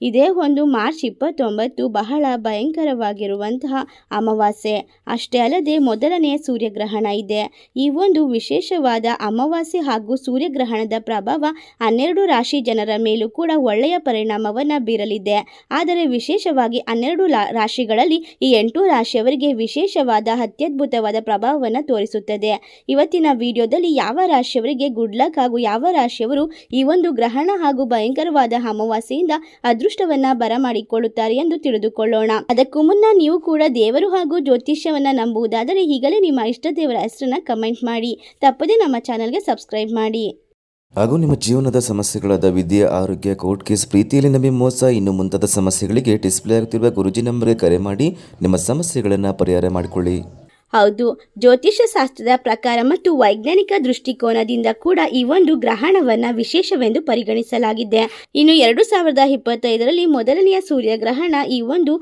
ಇದೇ ಒಂದು ಮಾರ್ಚ್ ಇಪ್ಪತ್ತೊಂಬತ್ತು ಬಹಳ ಭಯಂಕರವಾಗಿರುವಂತಹ ಅಮಾವಾಸ್ಯೆ. ಅಷ್ಟೇ ಅಲ್ಲದೆ ಮೊದಲನೆಯ ಸೂರ್ಯಗ್ರಹಣ ಇದೆ. ಈ ಒಂದು ವಿಶೇಷವಾದ ಅಮಾವಾಸ್ಯೆ ಹಾಗೂ ಸೂರ್ಯಗ್ರಹಣದ ಪ್ರಭಾವ ಹನ್ನೆರಡು ರಾಶಿ ಜನರ ಮೇಲೂ ಕೂಡ ಒಳ್ಳೆಯ ಪರಿಣಾಮವನ್ನು ಬೀರಲಿದೆ. ಆದರೆ ವಿಶೇಷವಾಗಿ ಹನ್ನೆರಡು ರಾಶಿಗಳಲ್ಲಿ ಈ ಎಂಟು ರಾಶಿಯವರಿಗೆ ವಿಶೇಷವಾದ ಅತ್ಯದ್ಭುತವಾದ ಪ್ರಭಾವವನ್ನು ತೋರಿಸುತ್ತದೆ. ಇವತ್ತಿನ ವಿಡಿಯೋದಲ್ಲಿ ಯಾವ ರಾಶಿಯವರಿಗೆ ಗುಡ್ ಲಕ್ ಹಾಗೂ ಯಾವ ರಾಶಿಯವರು ಈ ಒಂದು ಗ್ರಹಣ ಹಾಗೂ ಭಯಂಕರವಾದ ಅಮಾವಾಸ್ಯೆಯಿಂದ ಅದೃಷ್ಟವನ್ನ ಬರಮಾಡಿಕೊಳ್ಳುತ್ತಾರೆ ಎಂದು ತಿಳಿದುಕೊಳ್ಳೋಣ. ಅದಕ್ಕೂ ಮುನ್ನ ನೀವು ಕೂಡ ದೇವರು ಹಾಗೂ ಜ್ಯೋತಿಷ್ಯವನ್ನ ನಂಬುವುದಾದರೆ ಈಗಲೇ ನಿಮ್ಮ ಇಷ್ಟ ದೇವರ ಹೆಸರನ್ನ ಕಮೆಂಟ್ ಮಾಡಿ. ತಪ್ಪದೆ ನಮ್ಮ ಚಾನೆಲ್ಗೆ ಸಬ್ಸ್ಕ್ರೈಬ್ ಮಾಡಿ. ಹಾಗೂ ನಿಮ್ಮ ಜೀವನದ ಸಮಸ್ಯೆಗಳಾದ ವಿದ್ಯೆ, ಆರೋಗ್ಯ, ಕೋರ್ಟ್ ಕೇಸ್, ಪ್ರೀತಿಯಲ್ಲಿ ನಮಗೆ ಮೋಸ, ಇನ್ನು ಮುಂತಾದ ಸಮಸ್ಯೆಗಳಿಗೆ ಡಿಸ್ಪ್ಲೇ ಆಗುತ್ತಿರುವ ಗುರುಜಿ ನಂಬರ್ಗೆ ಕರೆ ಮಾಡಿ ನಿಮ್ಮ ಸಮಸ್ಯೆಗಳನ್ನು ಪರಿಹಾರ ಮಾಡಿಕೊಳ್ಳಿ. ಹೌದು ಜ್ಯೋತಿಷ್ಯ ಶಾಸ್ತ್ರದ ಪ್ರಕಾರ ಮತ್ತು ವೈಜ್ಞಾನಿಕ ದೃಷ್ಟಿಕೋನದಿಂದ ಕೂಡ ಈ ಒಂದು ಗ್ರಹಣವನ್ನ ವಿಶೇಷವೆಂದು ಪರಿಗಣಿಸಲಾಗಿದೆ. ಇನ್ನು ಎರಡು ಸಾವಿರದ ಇಪ್ಪತ್ತೈದರಲ್ಲಿ ಮೊದಲನೆಯ ಸೂರ್ಯಗ್ರಹಣ ಈ ಒಂದು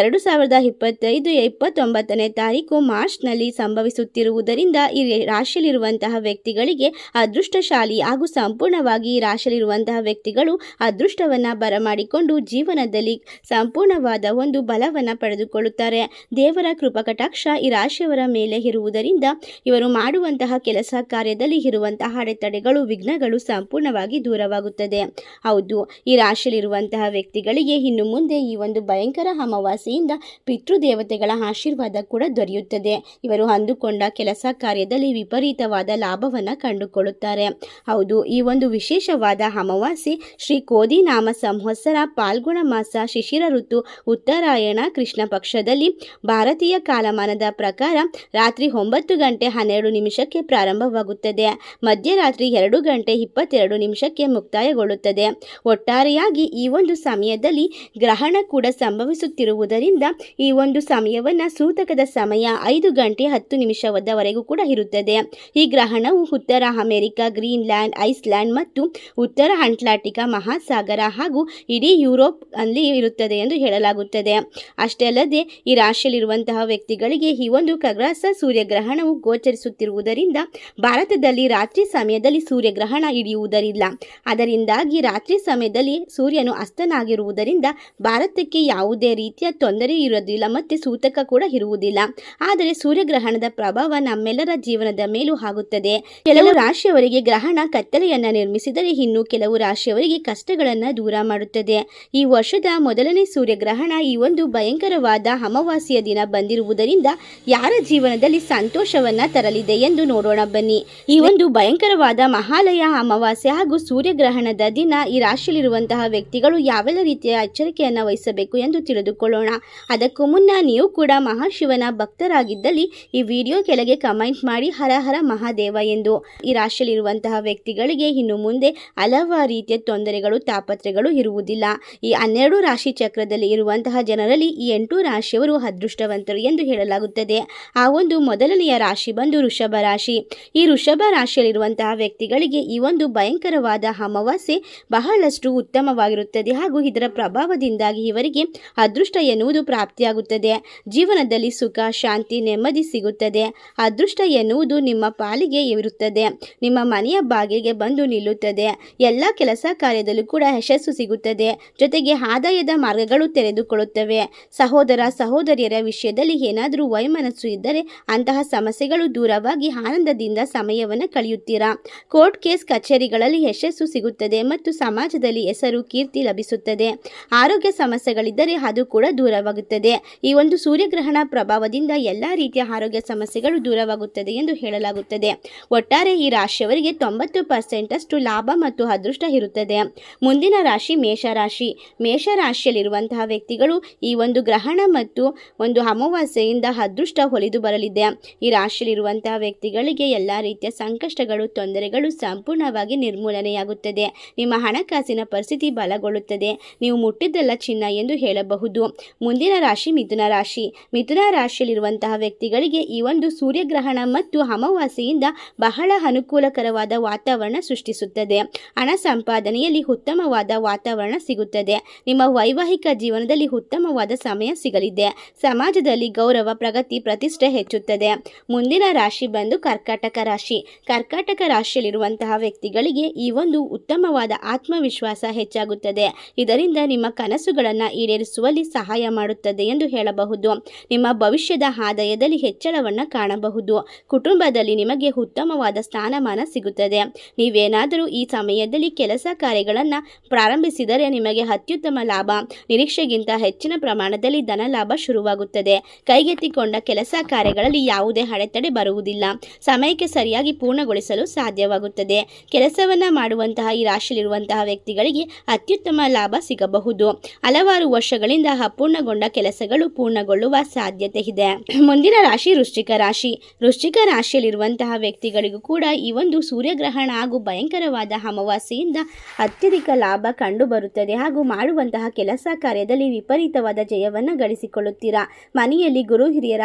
ಎರಡು ಸಾವಿರದ ಇಪ್ಪತ್ತೈದು, ಇಪ್ಪತ್ತೊಂಬತ್ತನೇ ತಾರೀಕು ಮಾರ್ಚ್ನಲ್ಲಿ ಸಂಭವಿಸುತ್ತಿರುವುದರಿಂದ ಈ ರಾಶಿಯಲ್ಲಿರುವಂತಹ ವ್ಯಕ್ತಿಗಳಿಗೆ ಅದೃಷ್ಟಶಾಲಿ ಹಾಗೂ ಸಂಪೂರ್ಣವಾಗಿ ಈ ರಾಶಿಯಲ್ಲಿರುವಂತಹ ವ್ಯಕ್ತಿಗಳು ಅದೃಷ್ಟವನ್ನು ಬರಮಾಡಿಕೊಂಡು ಜೀವನದಲ್ಲಿ ಸಂಪೂರ್ಣವಾದ ಒಂದು ಬಲವನ್ನು ಪಡೆದುಕೊಳ್ಳುತ್ತಾರೆ. ದೇವರ ಕೃಪಕಟಾಕ್ಷ ಈ ರಾಶಿಯವರ ಮೇಲೆ ಇರುವುದರಿಂದ ಇವರು ಮಾಡುವಂತಹ ಕೆಲಸ ಕಾರ್ಯದಲ್ಲಿ ಇರುವಂತಹ ಅಡೆತಡೆಗಳು, ವಿಘ್ನಗಳು ಸಂಪೂರ್ಣವಾಗಿ ದೂರವಾಗುತ್ತದೆ. ಹೌದು, ಈ ರಾಶಿಯಲ್ಲಿರುವಂತಹ ವ್ಯಕ್ತಿಗಳಿಗೆ ಇನ್ನು ಮುಂದೆ ಈ ಒಂದು ಭಯಂಕರ ಅಮಾವಾಸ್ಯೆಯಿಂದ ಪಿತೃದೇವತೆಗಳ ಆಶೀರ್ವಾದ ಕೂಡ ದೊರೆಯುತ್ತದೆ. ಇವರು ಅಂದುಕೊಂಡ ಕೆಲಸ ಕಾರ್ಯದಲ್ಲಿ ವಿಪರೀತವಾದ ಲಾಭವನ್ನು ಕಂಡುಕೊಳ್ಳುತ್ತಾರೆ. ಹೌದು, ಈ ಒಂದು ವಿಶೇಷವಾದ ಅಮಾವಾಸ್ಯೆ ಶ್ರೀ ಕೋದಿ ನಾಮ ಸಂವತ್ಸರ, ಪಾಲ್ಗುಣ ಮಾಸ, ಶಿಶಿರ ಋತು, ಉತ್ತರಾಯಣ, ಕೃಷ್ಣ ಪಕ್ಷದಲ್ಲಿ ಭಾರತೀಯ ಕಾಲಮಾನದ ಪ್ರಕಾರ ರಾತ್ರಿ ಒಂಬತ್ತು ಗಂಟೆ ಹನ್ನೆರಡು ನಿಮಿಷಕ್ಕೆ ಪ್ರಾರಂಭವಾಗುತ್ತದೆ. ಮಧ್ಯರಾತ್ರಿ ಎರಡು ಗಂಟೆ ಇಪ್ಪತ್ತೆರಡು ನಿಮಿಷಕ್ಕೆ ಮುಕ್ತಾಯಗೊಳ್ಳುತ್ತದೆ. ಒಟ್ಟಾರೆಯಾಗಿ ಈ ಒಂದು ಸಮಯದಲ್ಲಿ ಗ್ರಹಣ ಕೂಡ ಸಂಭವಿಸುತ್ತಿರುವುದರಿಂದ ಈ ಒಂದು ಸಮಯವನ್ನು ಸೂತಕದ ಸಮಯ ಐದು ಗಂಟೆ ಹತ್ತು ನಿಮಿಷದವರೆಗೂ ಕೂಡ ಇರುತ್ತದೆ. ಈ ಗ್ರಹಣವು ಉತ್ತರ ಅಮೆರಿಕ, ಗ್ರೀನ್ಲ್ಯಾಂಡ್, ಐಸ್ಲ್ಯಾಂಡ್ ಮತ್ತು ಉತ್ತರ ಅಂಟ್ಲಾಂಟಿಕ ಮಹಾಸಾಗರ ಹಾಗೂ ಇಡೀ ಯುರೋಪ್ ಅಲ್ಲಿ ಇರುತ್ತದೆ ಎಂದು ಹೇಳಲಾಗುತ್ತದೆ. ಅಷ್ಟೇ ಅಲ್ಲದೆ ಈ ರಾಶಿಯಲ್ಲಿರುವಂತಹ ವ್ಯಕ್ತಿಗಳಿಗೆ ಈ ಒಂದು ಖಗ್ರಾಸ ಸೂರ್ಯಗ್ರಹಣವು ಗೋಚರಿಸುತ್ತಿರುವುದರಿಂದ ಭಾರತದಲ್ಲಿ ರಾತ್ರಿ ಸಮಯದಲ್ಲಿ ಸೂರ್ಯಗ್ರಹಣ ಹಿಡಿಯುವುದರಿಲ್ಲ. ಅದರಿಂದಾಗಿ ರಾತ್ರಿ ಸಮಯದಲ್ಲಿ ಸೂರ್ಯನು ಅಸ್ತನಾಗಿರುವುದರಿಂದ ಭಾರತಕ್ಕೆ ಯಾವುದೇ ರೀತಿಯ ತೊಂದರೆ ಇರುವುದಿಲ್ಲ ಮತ್ತು ಸೂತಕ ಕೂಡ ಇರುವುದಿಲ್ಲ. ಆದರೆ ಸೂರ್ಯಗ್ರಹಣದ ಪ್ರಭಾವ ನಮ್ಮೆಲ್ಲರ ಜೀವನದ ಮೇಲೂ ಆಗುತ್ತದೆ. ಕೆಲವು ರಾಶಿಯವರಿಗೆ ಗ್ರಹಣ ಕತ್ತಲೆಯನ್ನು ನಿರ್ಮಿಸಿದರೆ ಇನ್ನು ಕೆಲವು ರಾಶಿಯವರಿಗೆ ಕಷ್ಟಗಳನ್ನು ದೂರ ಮಾಡುತ್ತದೆ. ಈ ವರ್ಷದ ಮೊದಲನೇ ಸೂರ್ಯಗ್ರಹಣ ಈ ಒಂದು ಭಯಂಕರವಾದ ಅಮಾವಾಸ್ಯ ದಿನ ಬಂದಿರುವುದರಿಂದ ಯಾರ ಜೀವನದಲ್ಲಿ ಸಂತೋಷವನ್ನ ತರಲಿದೆ ಎಂದು ನೋಡೋಣ ಬನ್ನಿ. ಈ ಒಂದು ಭಯಂಕರವಾದ ಮಹಾಲಯ, ಅಮಾವಾಸ್ಯೆ ಹಾಗೂ ಸೂರ್ಯಗ್ರಹಣದ ದಿನ ಈ ರಾಶಿಯಲ್ಲಿರುವಂತಹ ವ್ಯಕ್ತಿಗಳು ಯಾವೆಲ್ಲ ರೀತಿಯ ಎಚ್ಚರಿಕೆಯನ್ನು ವಹಿಸಬೇಕು ಎಂದು ತಿಳಿದುಕೊಳ್ಳೋಣ. ಅದಕ್ಕೂ ಮುನ್ನ ನೀವು ಕೂಡ ಮಹಾಶಿವನ ಭಕ್ತರಾಗಿದ್ದಲ್ಲಿ ಈ ವಿಡಿಯೋ ಕೆಳಗೆ ಕಮೆಂಟ್ ಮಾಡಿ ಹರ ಹರ ಮಹಾದೇವ ಎಂದು. ಈ ರಾಶಿಯಲ್ಲಿರುವಂತಹ ವ್ಯಕ್ತಿಗಳಿಗೆ ಇನ್ನು ಮುಂದೆ ಹಲವಾರು ರೀತಿಯ ತೊಂದರೆಗಳು ತಾಪತ್ರೆಗಳು ಇರುವುದಿಲ್ಲ. ಈ ಹನ್ನೆರಡು ರಾಶಿ ಚಕ್ರದಲ್ಲಿ ಇರುವಂತಹ ಜನರಲ್ಲಿ ಈ ಎಂಟು ರಾಶಿಯವರು ಅದೃಷ್ಟವಂತರು ಎಂದು ಹೇಳಲಾಗುತ್ತದೆ. ಆ ಒಂದು ಮೊದಲನೆಯ ರಾಶಿ ಬಂದು ವೃಷಭ ರಾಶಿ. ಈ ವೃಷಭ ರಾಶಿಯಲ್ಲಿರುವಂತಹ ವ್ಯಕ್ತಿಗಳಿಗೆ ಈ ಒಂದು ಭಯಂಕರವಾದ ಅಮಾವಾಸ್ಯೆ ಬಹಳಷ್ಟು ಉತ್ತಮವಾಗಿರುತ್ತದೆ ಹಾಗೂ ಇದರ ಪ್ರಭಾವದಿಂದಾಗಿ ಇವರಿಗೆ ಅದೃಷ್ಟ ಎನ್ನುವುದು ಪ್ರಾಪ್ತಿಯಾಗುತ್ತದೆ. ಜೀವನದಲ್ಲಿ ಸುಖ, ಶಾಂತಿ, ನೆಮ್ಮದಿ ಸಿಗುತ್ತದೆ. ಅದೃಷ್ಟ ಎನ್ನುವುದು ನಿಮ್ಮ ಪಾಲಿಗೆ ಇರುತ್ತದೆ. ನಿಮ್ಮ ಮನೆಯ ಬಾಗಿಲಿಗೆ ಬಂದು ನಿಲ್ಲುತ್ತದೆ. ಎಲ್ಲ ಕೆಲಸ ಕಾರ್ಯದಲ್ಲೂ ಕೂಡ ಯಶಸ್ಸು ಸಿಗುತ್ತದೆ. ಜೊತೆಗೆ ಆದಾಯದ ಮಾರ್ಗಗಳು ತೆರೆದುಕೊಳ್ಳುತ್ತವೆ. ಸಹೋದರ, ಸಹೋದರಿಯರ ವಿಷಯದಲ್ಲಿ ಏನಾದರೂ ವೈಮನಸ್ಸು ಇದ್ದರೆ ಅಂತಹ ಸಮಸ್ಯೆಗಳು ದೂರವಾಗಿ ಆನಂದದಿಂದ ಸಮಯವನ್ನು ಕಳೆಯುತ್ತೀರಾ? ಕೋರ್ಟ್ ಕೇಸ್ ಕಚೇರಿಗಳಲ್ಲಿ ಯಶಸ್ಸು ಸಿಗುತ್ತದೆ ಮತ್ತು ಸಮಾಜದಲ್ಲಿ ಹೆಸರು ಕೀರ್ತಿ ಲಭಿಸುತ್ತದೆ. ಆರೋಗ್ಯ ಸಮಸ್ಯೆಗಳಿದ್ದರೆ ಅದು ಕೂಡ ದೂರವಾಗುತ್ತದೆ. ಈ ಒಂದು ಸೂರ್ಯಗ್ರಹಣ ಪ್ರಭಾವದಿಂದ ಎಲ್ಲ ರೀತಿಯ ಆರೋಗ್ಯ ಸಮಸ್ಯೆಗಳು ದೂರವಾಗುತ್ತದೆ ಎಂದು ಹೇಳಲಾಗುತ್ತದೆ. ಒಟ್ಟಾರೆ ಈ ರಾಶಿಯವರಿಗೆ ತೊಂಬತ್ತು ಪರ್ಸೆಂಟ್ ಅಷ್ಟು ಲಾಭ ಮತ್ತು ಅದೃಷ್ಟ ಇರುತ್ತದೆ. ಮುಂದಿನ ರಾಶಿ ಮೇಷರಾಶಿ. ಮೇಷರಾಶಿಯಲ್ಲಿರುವಂತಹ ವ್ಯಕ್ತಿಗಳು ಈ ಒಂದು ಗ್ರಹಣ ಮತ್ತು ಒಂದು ಅಮಾವಾಸ್ಯೆಯಿಂದ ಅದೃಷ್ಟ ಹೊಲಿದು ಬರಲಿದೆ ಈ ರಾಶಿಯಲ್ಲಿರುವಂತಹ ವ್ಯಕ್ತಿಗಳಿಗೆ ಎಲ್ಲ ರೀತಿಯ ಸಂಕಷ್ಟಗಳು, ತೊಂದರೆಗಳು ಸಂಪೂರ್ಣವಾಗಿ ನಿರ್ಮೂಲನೆಯಾಗುತ್ತದೆ. ನಿಮ್ಮ ಹಣಕಾಸಿನ ಪರಿಸ್ಥಿತಿ ಬಲಗೊಳ್ಳುತ್ತದೆ. ನೀವು ಮುಟ್ಟಿದ್ದಲ್ಲ ಚಿನ್ನ ಎಂದು ಹೇಳಬಹುದು. ಮುಂದಿನ ರಾಶಿ ಮಿಥುನ ರಾಶಿ. ಮಿಥುನ ರಾಶಿಯಲ್ಲಿರುವಂತಹ ವ್ಯಕ್ತಿಗಳಿಗೆ ಈ ಒಂದು ಸೂರ್ಯಗ್ರಹಣ ಮತ್ತು ಅಮಾವಾಸ್ಯೆಯಿಂದ ಬಹಳ ಅನುಕೂಲಕರವಾದ ವಾತಾವರಣ ಸೃಷ್ಟಿಸುತ್ತದೆ. ಹಣ ಸಂಪಾದನೆಯಲ್ಲಿ ಉತ್ತಮವಾದ ವಾತಾವರಣ ಸಿಗುತ್ತದೆ. ನಿಮ್ಮ ವೈವಾಹಿಕ ಜೀವನದಲ್ಲಿ ಉತ್ತಮವಾದ ಸಮಯ ಸಿಗಲಿದೆ. ಸಮಾಜದಲ್ಲಿ ಗೌರವ, ಪ್ರಗತಿ ಪ್ರತಿಷ್ಠೆ ಪ್ರತಿಷ್ಠೆ ಹೆಚ್ಚುತ್ತದೆ. ಮುಂದಿನ ರಾಶಿ ಬಂದು ಕರ್ಕಾಟಕ ರಾಶಿ. ಕರ್ಕಾಟಕ ರಾಶಿಯಲ್ಲಿರುವಂತಹ ವ್ಯಕ್ತಿಗಳಿಗೆ ಈ ಒಂದು ಉತ್ತಮವಾದ ಆತ್ಮವಿಶ್ವಾಸ ಹೆಚ್ಚಾಗುತ್ತದೆ. ಇದರಿಂದ ನಿಮ್ಮ ಕನಸುಗಳನ್ನು ಈಡೇರಿಸುವಲ್ಲಿ ಸಹಾಯ ಮಾಡುತ್ತದೆ ಎಂದು ಹೇಳಬಹುದು. ನಿಮ್ಮ ಭವಿಷ್ಯದ ಆದಾಯದಲ್ಲಿ ಹೆಚ್ಚಳವನ್ನು ಕಾಣಬಹುದು. ಕುಟುಂಬದಲ್ಲಿ ನಿಮಗೆ ಉತ್ತಮವಾದ ಸ್ಥಾನಮಾನ ಸಿಗುತ್ತದೆ. ನೀವೇನಾದರೂ ಈ ಸಮಯದಲ್ಲಿ ಕೆಲಸ ಕಾರ್ಯಗಳನ್ನು ಪ್ರಾರಂಭಿಸಿದರೆ ನಿಮಗೆ ಅತ್ಯುತ್ತಮ ಲಾಭ. ನಿರೀಕ್ಷೆಗಿಂತ ಹೆಚ್ಚಿನ ಪ್ರಮಾಣದಲ್ಲಿ ಧನ ಲಾಭ ಶುರುವಾಗುತ್ತದೆ. ಕೈಗೆತ್ತಿಕೊಂಡ ಕೆಲಸ ಕಾರ್ಯಗಳಲ್ಲಿ ಯಾವುದೇ ಅಡೆತಡೆ ಬರುವುದಿಲ್ಲ. ಸಮಯಕ್ಕೆ ಸರಿಯಾಗಿ ಪೂರ್ಣಗೊಳಿಸಲು ಸಾಧ್ಯವಾಗುತ್ತದೆ. ಕೆಲಸವನ್ನ ಮಾಡುವಂತಹ, ಈ ರಾಶಿಯಲ್ಲಿರುವಂತಹ ವ್ಯಕ್ತಿಗಳಿಗೆ ಅತ್ಯುತ್ತಮ ಲಾಭ ಸಿಗಬಹುದು. ಹಲವಾರು ವರ್ಷಗಳಿಂದ ಅಪೂರ್ಣಗೊಂಡ ಕೆಲಸಗಳು ಪೂರ್ಣಗೊಳ್ಳುವ ಸಾಧ್ಯತೆ ಇದೆ. ಮುಂದಿನ ರಾಶಿ ವೃಶ್ಚಿಕ ರಾಶಿ. ವೃಶ್ಚಿಕ ರಾಶಿಯಲ್ಲಿರುವಂತಹ ವ್ಯಕ್ತಿಗಳಿಗೂ ಕೂಡ ಈ ಒಂದು ಸೂರ್ಯಗ್ರಹಣ ಹಾಗೂ ಭಯಂಕರವಾದ ಅಮಾವಾಸ್ಯೆಯಿಂದ ಅತ್ಯಧಿಕ ಲಾಭ ಕಂಡು ಬರುತ್ತದೆ ಹಾಗೂ ಮಾಡುವಂತಹ ಕೆಲಸ ಕಾರ್ಯದಲ್ಲಿ ವಿಪರೀತವಾದ ಜಯವನ್ನು ಗಳಿಸಿಕೊಳ್ಳುತ್ತೀರಾ? ಮನೆಯಲ್ಲಿ ಗುರು ಹಿರಿಯರ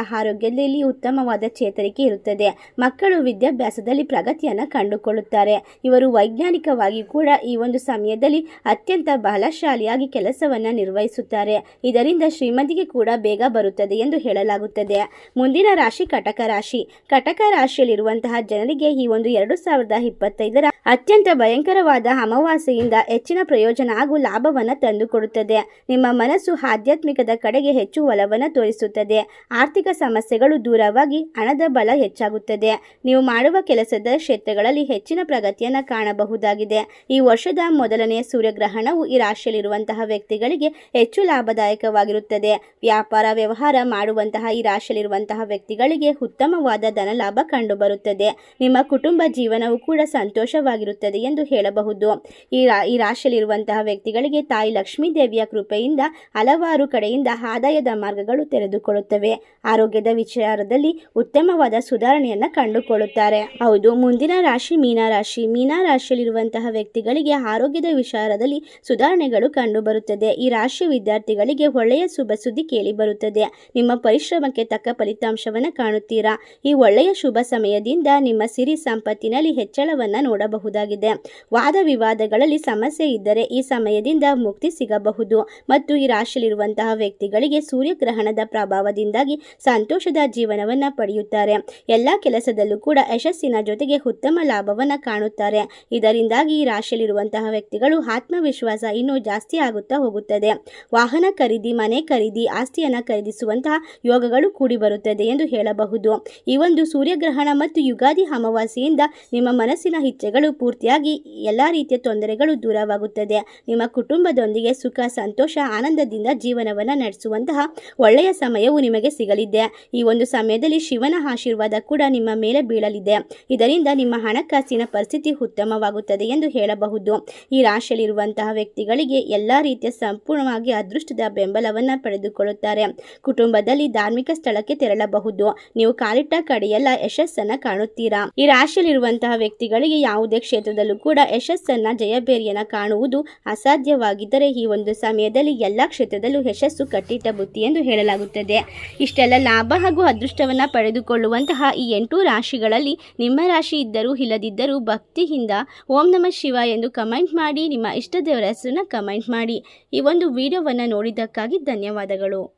ಆರೋಗ್ಯದಲ್ಲಿ ಉತ್ತಮವಾದ ಚೇತರಿಕೆ ಇರುತ್ತದೆ. ಮಕ್ಕಳು ವಿದ್ಯಾಭ್ಯಾಸದಲ್ಲಿ ಪ್ರಗತಿಯನ್ನು ಕಂಡುಕೊಳ್ಳುತ್ತಾರೆ. ಇವರು ವೈಜ್ಞಾನಿಕವಾಗಿ ಕೂಡ ಈ ಒಂದು ಸಮಯದಲ್ಲಿ ಅತ್ಯಂತ ಬಲಶಾಲಿಯಾಗಿ ಕೆಲಸವನ್ನು ನಿರ್ವಹಿಸುತ್ತಾರೆ. ಇದರಿಂದ ಶ್ರೀಮಂತಿಗೆ ಕೂಡ ಬೇಗ ಬರುತ್ತದೆ ಎಂದು ಹೇಳಲಾಗುತ್ತದೆ. ಮುಂದಿನ ರಾಶಿ ಕಟಕ ರಾಶಿ. ಕಟಕ ರಾಶಿಯಲ್ಲಿರುವಂತಹ ಜನರಿಗೆ ಈ ಒಂದು ಎರಡು ಸಾವಿರದ ಇಪ್ಪತ್ತೈದರ ಅತ್ಯಂತ ಭಯಂಕರವಾದ ಅಮಾವಾಸ್ಯೆಯಿಂದ ಹೆಚ್ಚಿನ ಪ್ರಯೋಜನ ಹಾಗೂ ಲಾಭವನ್ನು ತಂದುಕೊಡುತ್ತದೆ. ನಿಮ್ಮ ಮನಸ್ಸು ಆಧ್ಯಾತ್ಮಿಕದ ಕಡೆಗೆ ಹೆಚ್ಚು ಒಲವನ್ನು ತೋರಿಸುತ್ತದೆ. ಆರ್ಥಿಕ ಸಮಸ್ಯೆಗಳು ದೂರವಾಗಿ ಹಣದ ಬಲ ಹೆಚ್ಚಾಗುತ್ತದೆ. ನೀವು ಮಾಡುವ ಕೆಲಸದ ಕ್ಷೇತ್ರಗಳಲ್ಲಿ ಹೆಚ್ಚಿನ ಪ್ರಗತಿಯನ್ನು ಕಾಣಬಹುದಾಗಿದೆ. ಈ ವರ್ಷದ ಮೊದಲನೆಯ ಸೂರ್ಯಗ್ರಹಣವು ಈ ರಾಶಿಯಲ್ಲಿರುವಂತಹ ವ್ಯಕ್ತಿಗಳಿಗೆ ಹೆಚ್ಚು ಲಾಭದಾಯಕವಾಗಿರುತ್ತದೆ. ವ್ಯಾಪಾರ, ವ್ಯವಹಾರ ಮಾಡುವಂತಹ ಈ ರಾಶಿಯಲ್ಲಿರುವಂತಹ ವ್ಯಕ್ತಿಗಳಿಗೆ ಉತ್ತಮವಾದ ಧನ ಲಾಭ ಕಂಡುಬರುತ್ತದೆ. ನಿಮ್ಮ ಕುಟುಂಬ ಜೀವನವು ಕೂಡ ಸಂತೋಷವಾಗಿರುತ್ತದೆ ಎಂದು ಹೇಳಬಹುದು. ಈ ರಾ, ಈ ರಾಶಿಯಲ್ಲಿರುವಂತಹ ವ್ಯಕ್ತಿಗಳಿಗೆ ತಾಯಿ ಲಕ್ಷ್ಮೀ ದೇವಿಯ ಕೃಪೆಯಿಂದ ಹಲವಾರು ಕಡೆಯಿಂದ ಆದಾಯದ ಮಾರ್ಗಗಳು ತೆರೆದುಕೊಳ್ಳುತ್ತವೆ. ಆರೋಗ್ಯದ ವಿಚಾರದಲ್ಲಿ ಉತ್ತಮವಾದ ಸುಧಾರಣೆಯನ್ನು ಕಂಡುಕೊಳ್ಳುತ್ತಾರೆ. ಹೌದು, ಮುಂದಿನ ರಾಶಿ ಮೀನ ರಾಶಿ. ಮೀನ ರಾಶಿಯಲ್ಲಿರುವಂತಹ ವ್ಯಕ್ತಿಗಳಿಗೆ ಆರೋಗ್ಯದ ವಿಚಾರದಲ್ಲಿ ಸುಧಾರಣೆಗಳು ಕಂಡುಬರುತ್ತದೆ. ಈ ರಾಶಿ ವಿದ್ಯಾರ್ಥಿಗಳಿಗೆ ಒಳ್ಳೆಯ ಶುಭ ಸುದ್ದಿ ಕೇಳಿ ಬರುತ್ತದೆ ನಿಮ್ಮ ಪರಿಶ್ರಮಕ್ಕೆ ತಕ್ಕ ಫಲಿತಾಂಶವನ್ನು ಕಾಣುತ್ತೀರಾ? ಈ ಒಳ್ಳೆಯ ಶುಭ ಸಮಯದಿಂದ ನಿಮ್ಮ ಸಿರಿ ಸಂಪತ್ತಿನಲ್ಲಿ ಹೆಚ್ಚಳವನ್ನ ನೋಡಬಹುದಾಗಿದೆ. ವಾದ ವಿವಾದಗಳಲ್ಲಿ ಸಮಸ್ಯೆ ಇದ್ದರೆ ಈ ಸಮಯದಿಂದ ಮುಕ್ತಿ ಸಿಗಬಹುದು. ಮತ್ತು ಈ ರಾಶಿಯಲ್ಲಿರುವಂತಹ ವ್ಯಕ್ತಿಗಳಿಗೆ ಸೂರ್ಯಗ್ರಹಣದ ಪ್ರಭಾವದಿಂದಾಗಿ ಸಂತೋಷದ ಜೀವನವನ್ನು ಪಡೆಯುತ್ತಾರೆ. ಎಲ್ಲ ಕೆಲಸದಲ್ಲೂ ಕೂಡ ಯಶಸ್ಸಿನ ಜೊತೆಗೆ ಉತ್ತಮ ಲಾಭವನ್ನ ಕಾಣುತ್ತಾರೆ. ಇದರಿಂದಾಗಿ ಈ ರಾಶಿಯಲ್ಲಿರುವಂತಹ ವ್ಯಕ್ತಿಗಳು ಆತ್ಮವಿಶ್ವಾಸ ಇನ್ನೂ ಜಾಸ್ತಿ ಆಗುತ್ತಾ ಹೋಗುತ್ತದೆ. ವಾಹನ ಖರೀದಿ, ಮನೆ ಖರೀದಿ, ಆಸ್ತಿಯನ್ನ ಖರೀದಿಸುವಂತಹ ಯೋಗಗಳು ಕೂಡಿ ಬರುತ್ತದೆ ಎಂದು ಹೇಳಬಹುದು. ಈ ಒಂದು ಸೂರ್ಯಗ್ರಹಣ ಮತ್ತು ಯುಗಾದಿ ಅಮಾವಾಸ್ಯೆಯಿಂದ ನಿಮ್ಮ ಮನಸ್ಸಿನ ಇಚ್ಛೆಗಳು ಪೂರ್ತಿಯಾಗಿ ಎಲ್ಲ ರೀತಿಯ ತೊಂದರೆಗಳು ದೂರವಾಗುತ್ತದೆ. ನಿಮ್ಮ ಕುಟುಂಬದೊಂದಿಗೆ ಸುಖ, ಸಂತೋಷ, ಆನಂದದಿಂದ ಜೀವನವನ್ನ ನಡೆಸುವಂತಹ ಒಳ್ಳೆಯ ಸಮಯವು ನಿಮಗೆ ಸಿಗಲಿದೆ. ಈ ಒಂದು ಸಮಯದಲ್ಲಿ ಶಿವನ ಆಶೀರ್ವಾದ ಕೂಡ ನಿಮ್ಮ ಮೇಲೆ ಬೀಳಲಿದೆ. ಇದರಿಂದ ನಿಮ್ಮ ಹಣಕಾಸಿನ ಪರಿಸ್ಥಿತಿ ಉತ್ತಮವಾಗುತ್ತದೆ ಎಂದು ಹೇಳಬಹುದು. ಈ ರಾಶಿಯಲ್ಲಿರುವಂತಹ ವ್ಯಕ್ತಿಗಳಿಗೆ ಎಲ್ಲ ರೀತಿಯ ಸಂಪೂರ್ಣವಾಗಿ ಅದೃಷ್ಟದ ಬೆಂಬಲವನ್ನು ಪಡೆದುಕೊಳ್ಳುತ್ತಾರೆ. ಕುಟುಂಬದಲ್ಲಿ ಧಾರ್ಮಿಕ ಸ್ಥಳಕ್ಕೆ ತೆರಳಬಹುದು. ನೀವು ಕಾಲಿಟ್ಟ ಕಡೆಯೆಲ್ಲ ಯಶಸ್ಸನ್ನ ಕಾಣುತ್ತೀರಾ? ಈ ರಾಶಿಯಲ್ಲಿರುವಂತಹ ವ್ಯಕ್ತಿಗಳಿಗೆ ಯಾವುದೇ ಕ್ಷೇತ್ರದಲ್ಲೂ ಕೂಡ ಯಶಸ್ಸನ್ನ ಜಯಬೇರಿಯನ್ನ ಕಾಣುವುದು ಅಸಾಧ್ಯವಾಗಿದ್ದರೆ ಈ ಒಂದು ಸಮಯದಲ್ಲಿ ಎಲ್ಲ ಕ್ಷೇತ್ರದಲ್ಲೂ ಯಶಸ್ಸು ಕಟ್ಟಿಟ್ಟ ಬುತ್ತಿ ಎಂದು ಹೇಳಲಾಗುತ್ತದೆ. ಇಷ್ಟೆಲ್ಲ ಲಾಭ ಹಾಗೂ ಅದೃಷ್ಟವನ್ನು ಪಡೆದುಕೊಳ್ಳುವಂತಹ ಈ ಎಂಟು ರಾಶಿಗಳಲ್ಲಿ ನಿಮ್ಮ ರಾಶಿ ಇದ್ದರೂ ಇಲ್ಲದಿದ್ದರೂ ಭಕ್ತಿಯಿಂದ ಓಂ ನಮಃ ಶಿವ ಎಂದು ಕಮೆಂಟ್ ಮಾಡಿ, ನಿಮ್ಮ ಇಷ್ಟ ದೇವರ ಹೆಸರನ್ನ ಕಮೆಂಟ್ ಮಾಡಿ. ಈ ಒಂದು ವಿಡಿಯೋವನ್ನು ನೋಡಿದ್ದಕ್ಕಾಗಿ ಧನ್ಯವಾದಗಳು.